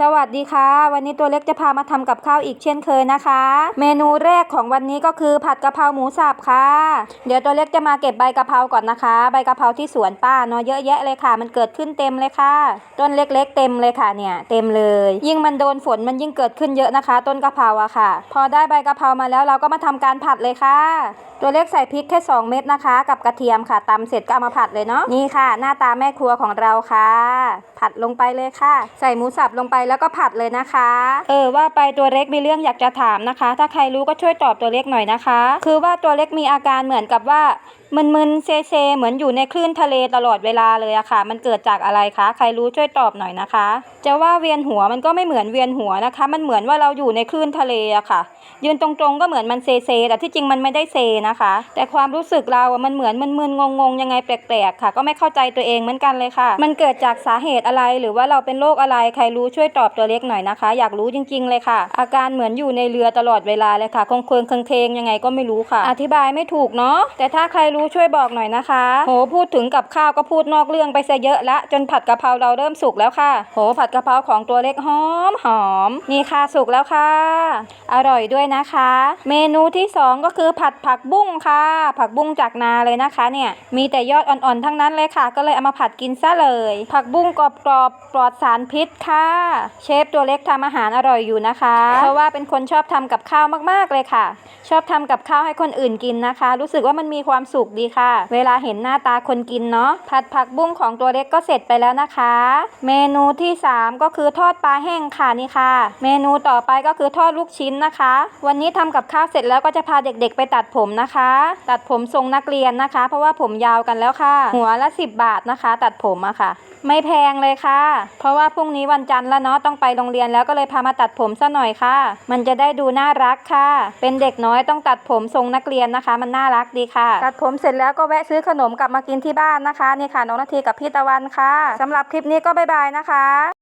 สวัสดีค่ะ วันนี้ตัวเล็กจะพามาทำกับข้าวอีกเช่นเคยนะคะ เมนูแรกของวันนี้ก็คือผัดกะเพราหมูสับค่ะ เดี๋ยวตัวเล็กจะมาเก็บใบกะเพราก่อนนะคะ ใบกะเพราที่สวนป้าเนาะเยอะแยะเลยค่ะ มันเกิดขึ้นเต็มเลยค่ะ ต้นเล็กๆ เต็มเลยค่ะเนี่ยเต็มเลย ยิ่งมันโดนฝนมันยิ่งเกิดขึ้นเยอะนะคะ ต้นกะเพราอะค่ะ พอได้ใบกะเพรามาแล้วเราก็มาทำการผัดเลยค่ะ ตัวเล็กใส่พริกแค่ 2 เม็ดนะคะ กับกระเทียมค่ะตำเสร็จก็เอามาผัดเลยเนาะนี่ค่ะ หน้าตาแม่ครัวของเราค่ะ ผัดลงไปเลยค่ะ ใส่หมูสับลงไปแล้วก็ผัดเลยนะคะ เออว่าไปตัวเล็กมีเรื่องอยากจะถามนะคะ ถ้าใครรู้ก็ช่วยตอบตัวเล็กหน่อยนะคะ คือว่าตัวเล็กมีอาการเหมือนกับว่ามึนๆเซเซเหมือนอยู่ในคลื่นทะเลตลอดเวลาเลยอะค่ะ มันเกิดจากอะไรคะ ใครรู้ช่วยตอบหน่อยนะคะ จะว่าเวียนหัวมันก็ไม่เหมือนเวียนหัวนะคะ มันเหมือนว่าเราอยู่ในคลื่นทะเลอะค่ะ ยืนตรงๆก็เหมือนมันเซเซแต่ที่จริงมันไม่ได้เซนะคะ แต่ความรู้สึกเราอะมันเหมือนมึนๆงงๆยังไงแปลกๆค่ะ ก็ไม่เข้าใจตัวเองเหมือนกันเลยค่ะ มันเกิดจากสาเหตุอะไรหรือว่าเราเป็นโรคอะไรใครรู้ช่วยตอบตัวเล็กหน่อยนะคะ อยากรู้จริง ๆ เลยค่ะ อาการเหมือนอยู่ในเรือตลอดเวลาเลยค่ะคงเคืองเคงยังไงก็ไม่รู้ค่ะ อธิบายไม่ถูกเนาะแต่ถ้าใครรู้ช่วยบอกหน่อยนะคะ โหพูดถึงกับข้าวก็พูดนอกเรื่องไปซะเยอะละจนผัดกะเพราเราเริ่มสุกแล้วค่ะ โหผัดกะเพราของตัวเล็กหอมหอมนี่ค่ะสุกแล้วค่ะ อร่อยด้วยนะคะ เมนูที่สองก็คือผัดผักบุ้งค่ะ ผักบุ้งจากนาเลยนะคะเนี่ยมีแต่ยอดอ่อนๆทั้งนั้นเลยค่ะ ก็เลยเอามาผัดกินซะเลย ผักบุ้งกรอบๆปลอดสารพิษค่ะเชฟตัวเล็กทำอาหารอร่อยอยู่นะคะ เพราะว่าเป็นคนชอบทำกับข้าวมากๆเลยค่ะ ชอบทำกับข้าวให้คนอื่นกินนะคะ รู้สึกว่ามันมีความสุขดีค่ะ เวลาเห็นหน้าตาคนกินเนาะผัดผักบุ้งของตัวเล็กก็เสร็จไปแล้วนะคะ เมนูที่ 3 ก็คือทอดปลาแห้งค่ะนี่ค่ะ เมนูต่อไปก็คือทอดลูกชิ้นนะคะ วันนี้ทำกับข้าวเสร็จแล้วก็จะพาเด็กๆ ไปตัดผมนะคะ ตัดผมทรงนักเรียนนะคะ เพราะว่าผมยาวกันแล้วค่ะ หัวละ 10 บาทนะคะ ตัดผมอะค่ะ ไม่แพงเลยค่ะ เพราะว่าพรุ่งนี้วันจันทร์แล้วเนาะต้องไปโรงเรียนแล้วก็เลยพามาตัดผมซะหน่อยค่ะ มันจะได้ดูน่ารักค่ะ เป็นเด็กน้อยต้องตัดผมทรงนักเรียนนะคะ มันน่ารักดีค่ะ ตัดผมเสร็จแล้วก็แวะซื้อขนมกลับมากินที่บ้านนะคะนี่ค่ะน้องนาทีกับพี่ตะวันค่ะสำหรับคลิปนี้ก็บ๊ายบายนะคะ